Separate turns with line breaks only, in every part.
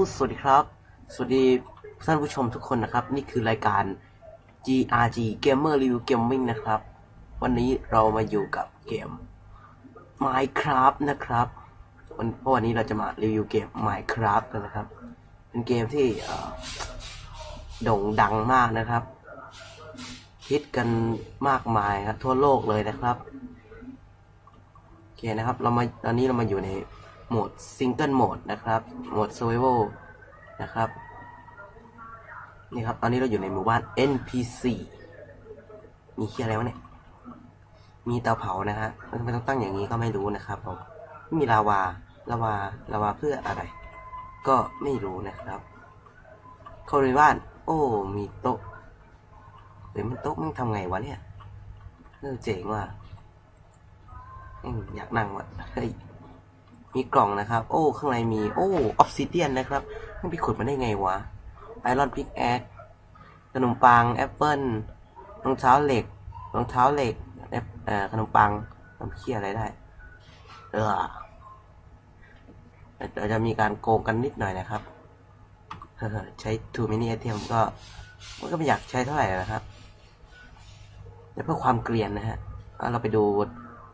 สวัสดีครับ สวัสดีท่านผู้ชมทุกคนนะครับ นี่คือรายการ GRG Gamer Review Gaming นะครับ วันนี้เรามาอยู่กับเกม Minecraft นะครับ วันเพราะวันนี้เราจะมารีวิวเกม Minecraft กันนะครับ เป็นเกมที่โด่งดังมากนะครับ ฮิตกันมากมายครับทั่วโลกเลยนะครับ โอเคนะครับ เรามาตอนนี้เรามาอยู่ใน โหมดซิงเกิลโหมดนะครับโหมด survival นะครับนี่ครับ ตอนนี้เราอยู่ในหมู่บ้าน NPC มีเคียอะไรวะเนี่ย มีเตาเผานะฮะทำไมต้องตั้งอย่างนี้ก็ไม่รู้นะครับผมมีลาวาลาวาลาวาเพื่ออะไร ก็ไม่รู้นะครับเข้าในบ้าน โอ้ มีโต๊ะเฮ้ยมันโต๊ะมันทำไงวะเนี่ยเออเจ๋งว่ะอืมอยากนั่งว่ะเฮ้ย มีกล่องนะครับ โอ้ ข้างในมี โอ้ ออฟซิเดียนนะครับ มันไปขุดมาได้ไงวะ ไอรอนพิกแอคขนมปัง แอปเปิลรองเท้าเหล็ก รองเท้าเหล็กแอปเอ่อขนมปังทำเคี้ยอะไรได้ เออเราจะมีการโกงกันนิดหน่อยนะครับเฮ้ใช้ too many item ก็ มันก็ไม่อยากใช้เท่าไหร่นะครับแต่เพื่อความเกลียนนะฮะ เราไปดู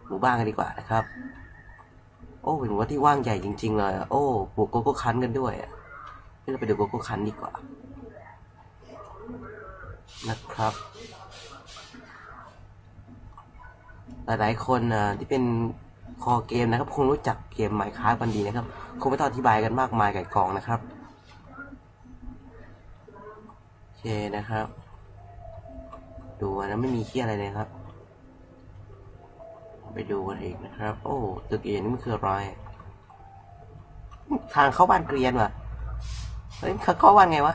หมู่บ้านกันดีกว่านะครับ โอ้เห็นว่าที่ว่างใหญ่จริง ๆ เลยโอ้ปลูกโกโก้คันกันด้วยอะนี่เราไปดูโกโก้คันดีกว่า นะครับ หลายๆคนนะที่เป็นคอเกมนะครับคงรู้จักเกมไมค์คราฟกันดีนะครับคงไม่ต้องอธิบายกันมากมายไก่กองนะครับโอเคนะครับ ดูนะไม่มีเคี้ยอะไรเลยครับ ไปดูกันอีกนะครับ โอ้ตึกเอ็นนี่มันคืออะไรทางเข้าบ้านเกรียนว่ะเฮ้ยเขาเข้าบ้านไงวะ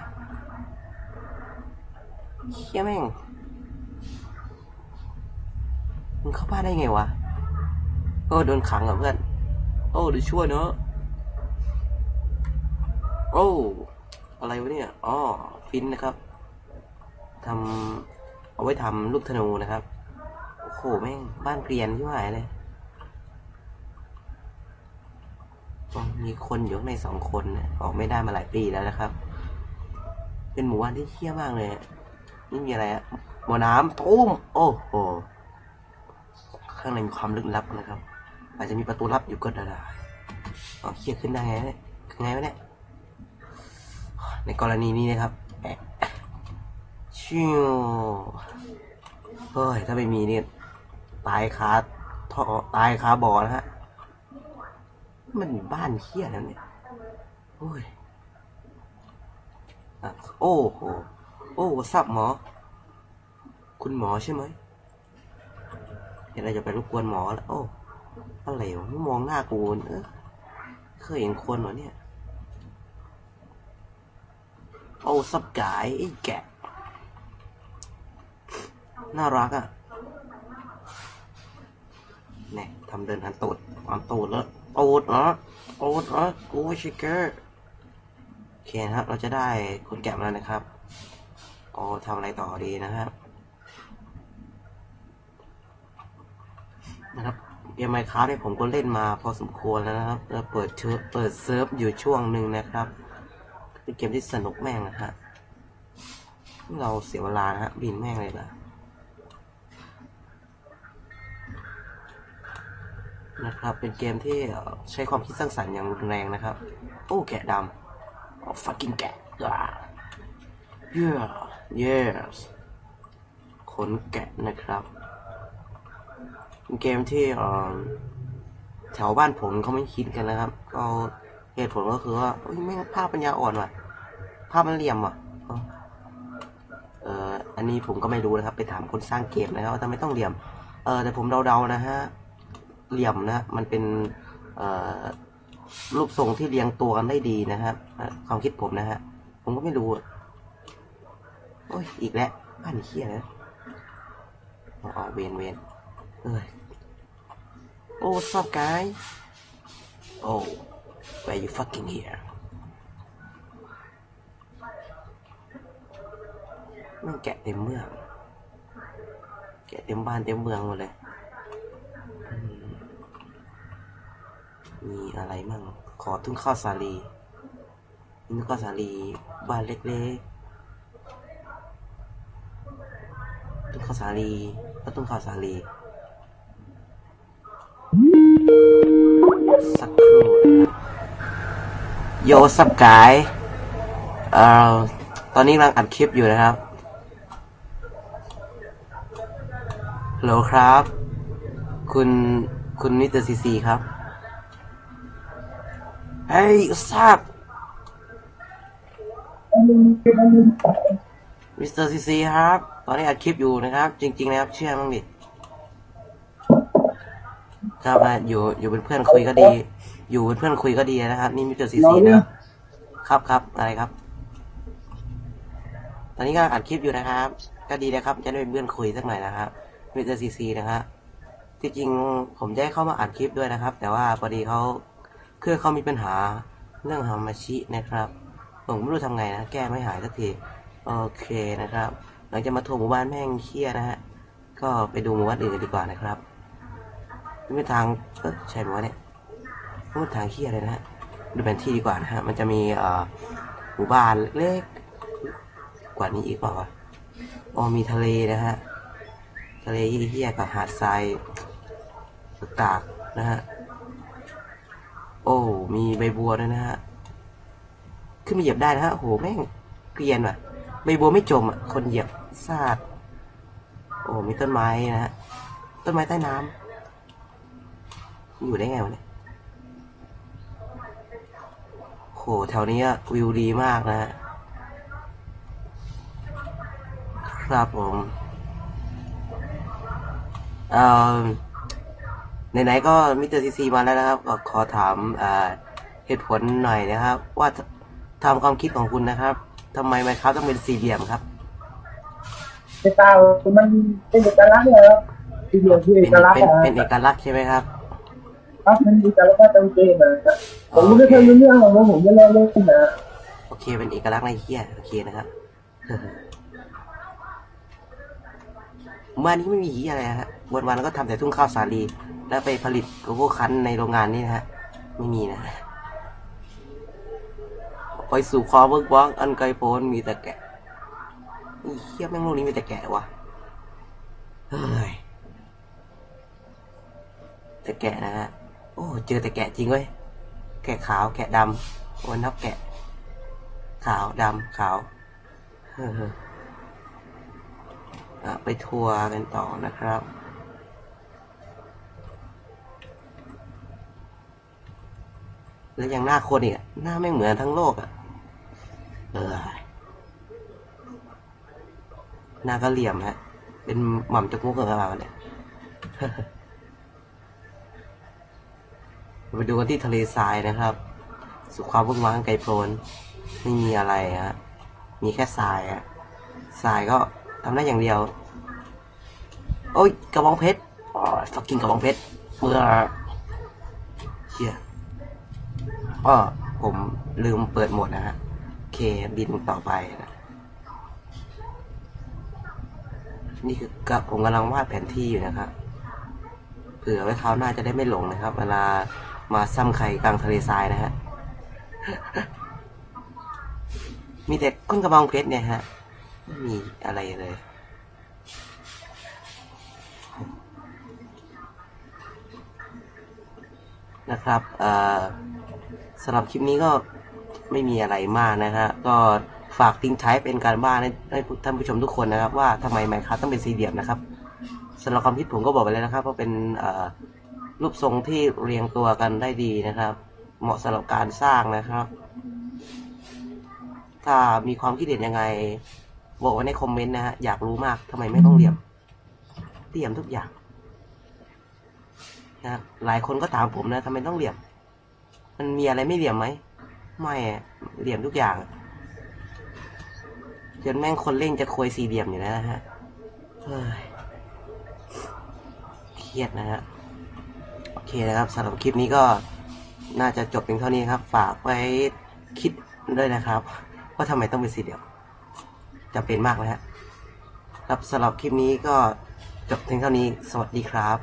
เฮียแม่งมึงเข้าบ้านได้ไงวะโอ้โดนขังเหรอเพื่อน โอ้ดี๋ยวช่วยเนอะโอ้อะไรวะเนี่ยอ๋อฟินนะครับทำเอาไว้ทำลูกธนูนะครับ โอ้โหแม่งบ้านเกรียนที่หายเลยอ๋อมีคนอยู่ในสองคนนะออกไม่ได้มาหลายปีแล้วนะครับ เป็นหมู่บ้านที่เที่ยมากเลยนี่มีอะไรอะบ่อน้ำตุ้มโอ้โหข้างในมีความลึกลับนะครับ อาจจะมีประตูลับอยู่ก็ได้อ๋อเคลียร์ขึ้นได้ไงเนี่ยไงวะเนี่ยในกรณีนี้นะครับชิวเฮ้ยถ้าไม่มีเนี่ย ตายคาท่อตายคาบ่อนะฮะ มันบ้านเฮี้ยแล้วเนี่ย โอ้ยอโอ้โห โอ้สับหมอ คุณหมอใช่ไหมเดี๋ยวเราจะไปรบกวนหมอแล้ว โอ้ อะไรวะไม่มองหน้ากูเออเคยเห็นคนเหรอเนี่ย โอ้สับกายไอ้แกะ น่ารักอะ่ะ เนี่ยทำเดินหันตูดความตูดแล้วตูดเหรอตูดเหรอกูไม่ใช่แกโอเคนครับ เราจะได้คุณแกะมาแล้วนะครับโอ้ทำอะไรต่อดีนะครับนะครับเกมไมค์คราเนี่ยผมก็เล่นมาพอสมควรแล้วนะครับแล้วเปิดเชิเปิดเซิร์ฟอยู่ช่วงหนึ่งนะครับเป็นเกมที่สนุกแม่งนะฮะเราเสียเวลานะฮะบินแม่งเลยล่ะ นะครับ เป็นเกมที่ใช้ความคิดสร้างสรรค์อย่างรุนแรงนะครับ โอ้แกะดำโอ้ fucking แกะอ่า yeah yes ขนแกะนะครับเป็นเกมที่แถวบ้านผมเขาไม่คิดกันนะครับ ก็เหตุผลก็คือว่าเอ้ยไม่ภาพปัญญาอ่อนว่ะ ภาพมันเหลี่ยมว่ะเอ่ออันนี้ผมก็ไม่รู้นะครับ ไปถามคนสร้างเกมนะครับว่าทำไมต้องเหลี่ยม เออแต่ผมเดาๆนะฮะ เหลี่ยมนะมันเป็นรูปทรงที่เรียงตัวกันได้ดีนะครับความคิดผมนะฮะผมก็ไม่รู้อโอ้ยอีกแล้วบ้านเขี้ยนะอ๋อเวนเวนเอ้ยโอ้ what's up guy oh where you fucking here มันแกะเต็มเมือง แกะเต็มบ้านเต็มเมืองหมดเลยอืม มีอะไรมั่ง ขอทุ่งข้าวสาลีนุกาสาลีบ้านเล็กๆตุ้งข้าวสาลีก็ตุ้งข้าวสาลีสักครู่โยสับกายเอ่อตอนนี้กำลังอัดคลิปอยู่นะครับฮัลโหลครับ คุณคุณมิสเตอร์ซีซีครับ เฮ้ยทราบมิสเตอร์ซีซีครับ ตอนนี้อัดคลิปอยู่นะครับ จริง ๆ นะครับ เชื่อมั้งดิครับอะอยู่อยู่เป็นเพื่อนคุยก็ดี อยู่เป็นเพื่อนคุยก็ดีนะครับ นี่มิสเตอร์ซีซีนะครับ ครับครับอะไรครับ ตอนนี้ก็อัดคลิปอยู่นะครับ ก็ดีนะครับ จะได้เป็นเพื่อนคุยสักหน่อยนะครับมิสเตอร์ซีซีนะครับที่จริงผมจะให้เข้ามาอัดคลิปด้วยนะครับ แต่ว่าพอดีเขา เครื่องเขามีปัญหาเรื่องฮามาชินะครับ ผมไม่รู้ทำไงนะ แก้ไม่หายสักที โอเคนะครับ หลังจากมาทัวร์หมู่บ้านแม่งเครียดนะฮะ ก็ไปดูหมู่บ้านอื่นกันดีกว่านะครับนี่เป็นทางเออใช่ไหมวะเนี่ยนี่เป็นทางเครียดเลยนะฮะ ดูแผนที่ดีกว่านะฮะ มันจะมีเอ่อหมู่บ้านเล็กๆ กว่านี้อีกเปล่าวะอ๋อมีทะเลนะฮะ ทะเลเฮี้ยกับหาดทรายตากนะฮะ โอ้ มีใบบัวด้วยนะฮะ ขึ้นมาเหยียบได้นะฮะโห แม่งเกรียนว่ะ ใบบัวไม่จมอะ คนเหยียบซาด โอ้ มีต้นไม้นะฮะ ต้นไม้ใต้น้ำอยู่ได้ไงวะเนี่ยโห แถวนี้วิวดีมากนะฮะ ครับผม เอ่อ ไหนๆก็มิสเตอร์ซีซีมาแล้วนะครับก็ขอถามเอ่อเหตุผลหน่อยนะครับ ว่าทำความคิดของคุณนะครับทำไมไมครับต้องเป็นสี่เหลี่ยมครับ
เอกลักษณ์มันเป็นเอกลักษณ์เลยครับที่เดียวที่
เป็
เอนกลักษณ์
เป็น
นะ
เป็นเอกลักษณ์ใช่ไหมครับ
ครับมันมีเอกลักษณ์ตรงเจนะครับผมไม่เคยรู้เรื่องหรอกว่าผมไม่เล่าเรื่องนะ
โอเคเป็นเอกลักษณ์ในเฮียโอเคนะครับเมื่อนี้ไม่มีหีอะไรนะฮะ วันวันก็ทำแต่ทุ่งข้าวสาลี แล้วไปผลิตโกโก้คั้นในโรงงานนี่นะฮะ ไม่มีนะ ไปสู่ความเวิร์กวังอันไกลโพ้นมีแต่แกะอ้เฮียแม่งโลกนี้มีแต่แกะวะเฮ้ยแต่แกะนะฮะ โอ้เจอแต่แกะจริงเว้ย แกะขาวแกะดำโอ้ยนับแกะ ขาวดำขาวเฮ้ออะไปทัวร์กันต่อนะครับ แล้วยังหน้าคนอีกหน้าไม่เหมือนทั้งโลกอะ เออ หน้าก็เหลี่ยมฮะ เป็นหม่ำจกมุกกับเราเนี่ยไปดูกันที่ทะเลทรายนะครับ สุขความวุ่นวายไกลโพ้นไม่มีอะไรฮะ มีแค่ทรายอะทรายก็ทำได้อย่างเดียว โอ้ยกระบองเพชรอ๋อฟักกิ้งกระบองเพชรเมื่อเชี่ย อ๋อผมลืมเปิดโหมดนะฮะเคบินต่อไปนะนี่คือกับผมกำลังวาดแผนที่อยู่นะครับเผื่อไว้คราวหน้าจะได้ไม่หลงนะครับ เวลามาซ้ำไข่กลางทะเลทรายนะฮะ มีแต่ก้นกระบองเพชรเนี่ยฮะ ไม่มีอะไรเลย นะครับ เอ่อ สำหรับคลิปนี้ก็ไม่มีอะไรมากนะฮะก็ฝากทิ้งท้ายเป็นการบ้านให้ท่านผู้ชมทุกคนนะครับว่าทำไมไมครับต้องเป็นสี่เหลี่ยมนะครับสำหรับความคิดผมก็บอกไปแล้วนะครับว่าเป็นรูปทรงที่เรียงตัวกันได้ดีนะครับ เหมาะสำหรับการสร้างนะครับ ถ้ามีความคิดเห็นยังไง บอกไว้ในคอมเมนต์นะฮะอยากรู้มากทำไมไม่ต้องเหลี่ยมเหลี่ยมทุกอย่างนะหลายคนก็ถามผมนะทำไมต้องเหลี่ยม มันมีอะไรไม่เหลี่ยมไหม ไม่เหลี่ยมทุกอย่าง จนแม่งคนเล่งจะโคยสี่เหลี่ยมอยู่แล้วนะฮะเครียดนะฮะ โอเคนะครับสำหรับคลิปนี้ก็น่าจะจบเพียงเท่านี้ครับ ฝากไว้คิดด้วยนะครับว่าทำไมต้องเป็นสี่เหลี่ยมจำเป็นมากนะฮะครับสำหรับคลิปนี้ก็จบเพียงเท่านี้ สวัสดีครับ